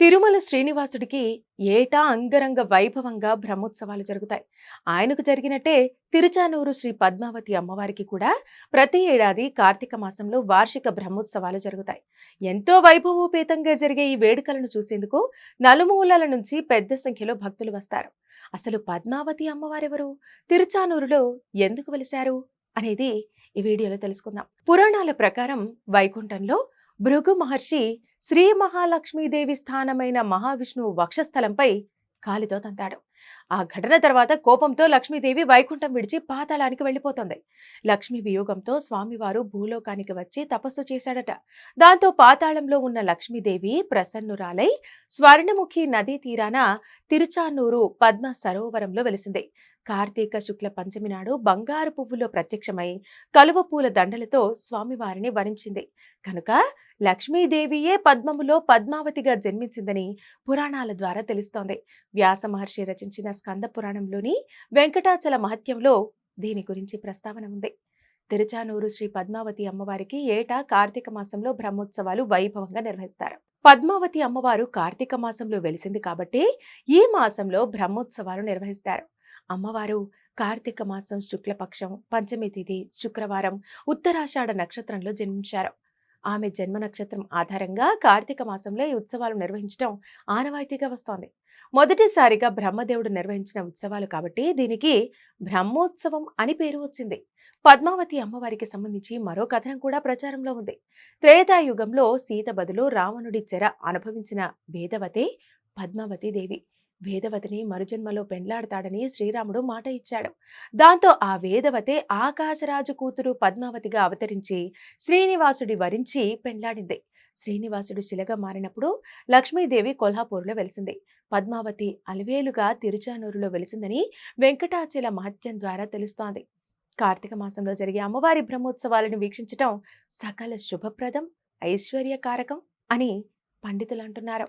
తిరుమల శ్రీనివాసుడికి ఏటా అంగరంగ వైభవంగా బ్రహ్మోత్సవాలు జరుగుతాయి. ఆయనకు జరిగినట్టే తిరుచానూరు శ్రీ పద్మావతి అమ్మవారికి కూడా ప్రతి ఏడాది కార్తీక మాసంలో వార్షిక బ్రహ్మోత్సవాలు జరుగుతాయి. ఎంతో వైభవోపేతంగా జరిగే ఈ వేడుకలను చూసేందుకు నలుమూలల నుంచి పెద్ద సంఖ్యలో భక్తులు వస్తారు. అసలు పద్మావతి అమ్మవారెవరు? తిరుచానూరులో ఎందుకు వెలిశారు? అనేది ఈ వీడియోలో తెలుసుకుందాం. పురాణాల ప్రకారం వైకుంఠంలో భృగు మహర్షి శ్రీ మహాలక్ష్మీదేవి స్థానమైన మహావిష్ణువు వక్షస్థలంపై కాలితో తంతాడు. ఆ ఘటన తర్వాత కోపంతో లక్ష్మీదేవి వైకుంఠం విడిచి పాతాళానికి వెళ్ళిపోతుంది. లక్ష్మీ వియోగంతో స్వామివారు భూలోకానికి వచ్చి తపస్సు చేశాడట. దాంతో పాతాళంలో ఉన్న లక్ష్మీదేవి ప్రసన్నురాలై స్వర్ణముఖి నదీ తీరాన తిరుచానూరు పద్మ సరోవరంలో వెలిసింది. కార్తీక శుక్ల పంచమి నాడు బంగారు పువ్వులో ప్రత్యక్షమై కలువ పూల దండలతో స్వామివారిని వరించింది. కనుక లక్ష్మీదేవియే పద్మములో పద్మావతిగా జన్మించిందని పురాణాల ద్వారా తెలుస్తోంది. వ్యాస మహర్షి రచించిన స్కంద పురాణంలోని వెంకటాచల మహత్యంలో దీని గురించి ప్రస్తావన ఉంది. తిరుచానూరు శ్రీ పద్మావతి అమ్మవారికి ఏటా కార్తీక మాసంలో బ్రహ్మోత్సవాలు వైభవంగా నిర్వహిస్తారు. పద్మావతి అమ్మవారు కార్తీక మాసంలో వెలిసింది కాబట్టి ఈ మాసంలో బ్రహ్మోత్సవాలు నిర్వహిస్తారు. అమ్మవారు కార్తీక మాసం శుక్లపక్షం పంచమి తిథి శుక్రవారం ఉత్తరాషాఢ నక్షత్రంలో జన్మించారు. ఆమె జన్మ నక్షత్రం ఆధారంగా కార్తీక మాసంలో ఈ ఉత్సవాలు నిర్వహించడం ఆనవాయితీగా వస్తోంది. మొదటిసారిగా బ్రహ్మదేవుడు నిర్వహించిన ఉత్సవాలు కాబట్టి దీనికి బ్రహ్మోత్సవం అని పేరు వచ్చింది. పద్మావతి అమ్మవారికి సంబంధించి మరో కథనం కూడా ప్రచారంలో ఉంది. త్రేతాయుగంలో సీత బదులు రావణుడి చెర అనుభవించిన వేదవతే పద్మావతి దేవి. వేదవతిని మరుజన్మలో పెండ్లాడతాడని శ్రీరాముడు మాట ఇచ్చాడు. దాంతో ఆ వేదవతే ఆకాశరాజు కూతురు పద్మావతిగా అవతరించి శ్రీనివాసుడి వరించి పెండ్లాడింది. శ్రీనివాసుడు శిలగా మారినప్పుడు లక్ష్మీదేవి కొల్హాపూర్లో వెలిసింది. పద్మావతి అలవేలుగా తిరుచానూరులో వెలిసిందని వెంకటాచల మహత్యం ద్వారా తెలుస్తోంది. కార్తీక మాసంలో జరిగే అమ్మవారి బ్రహ్మోత్సవాలను వీక్షించటం సకల శుభప్రదం ఐశ్వర్యకారకం అని పండితులు అంటున్నారు.